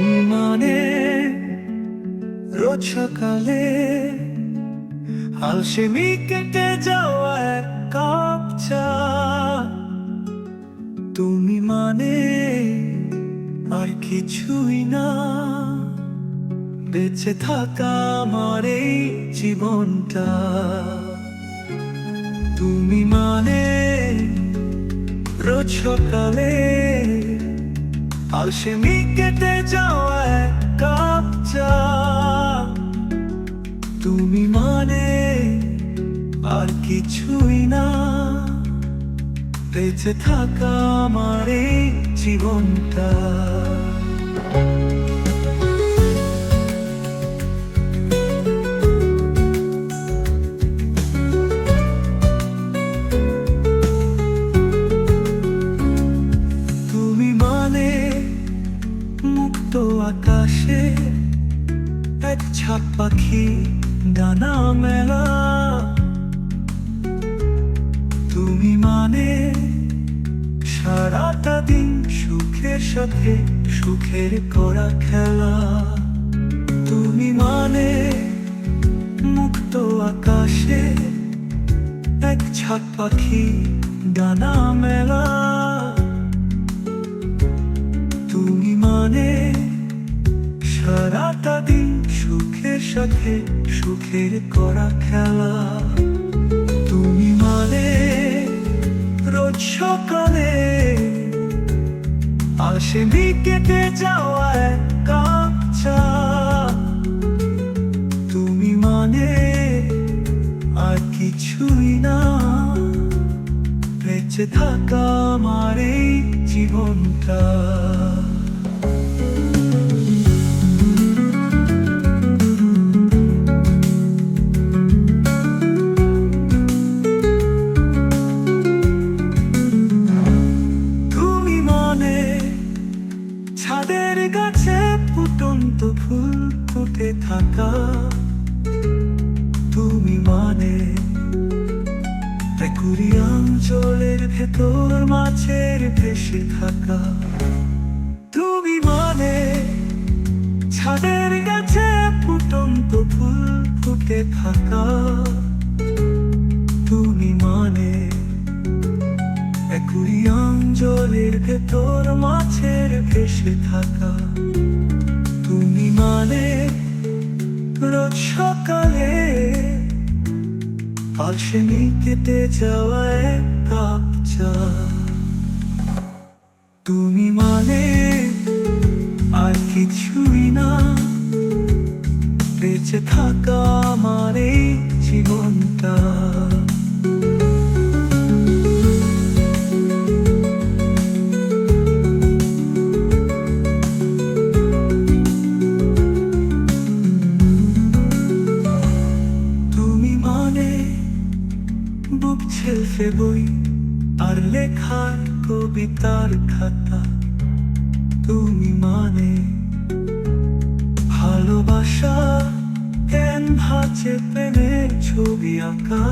মানে রোজ সকালে আলসেমি কেটে যাওয়া এক কাপ চা। তুমি মানে আর কিছুই না। বেঁচে থাকা আমার এই জীবনটা। তুমি মানে রোজ সকালে আলসেমি কেটে যাওয়া এক কাপ চা। তুমি মানে আর কিছুই না। বেঁচে থাকা আমার জীবনটা। আকাশে এক ছাপ পাখি ডানা মেলা। তুমি মানে সারাটা দিন সুখের সাথে সুখের করা খেলা। তুমি মানে মুক্ত আকাশে এক ছাপ পাখি ডানা মেলা। সাথে সুখের করা খেলা। তুমি মানে রোজ সকালে আসে কেটে যাওয়া কাপ চা। তুমি মানে আর কিছুই না। বেঁচে থাকা আমার এই জীবনটা। গাছে ফুটন্ত ফুল ফুটে থাকা। তুমি মানে অঞ্চলের ভেতর মাছের ভেসে থাকা। তুমি মানে ছাদের গাছে ফুটন্ত ফুল ফুটে থাকা। তুমি মানে একুরি অঞ্চলের ভেতর মাছের ভেসে থাকা। তুমি মানে রোজ সকালে আলসেমি কেটে যাওয়া এক কাপ চা। তুমি মানে আর কিছুই না, বেঁচে থাকা আমার এই জীবনটা। বুক ছেলফে বই আর লেখার কবিতার খাতা তুমি মানে। ভালোবাসা ভাজে প্রেমের ছবি আঁকা।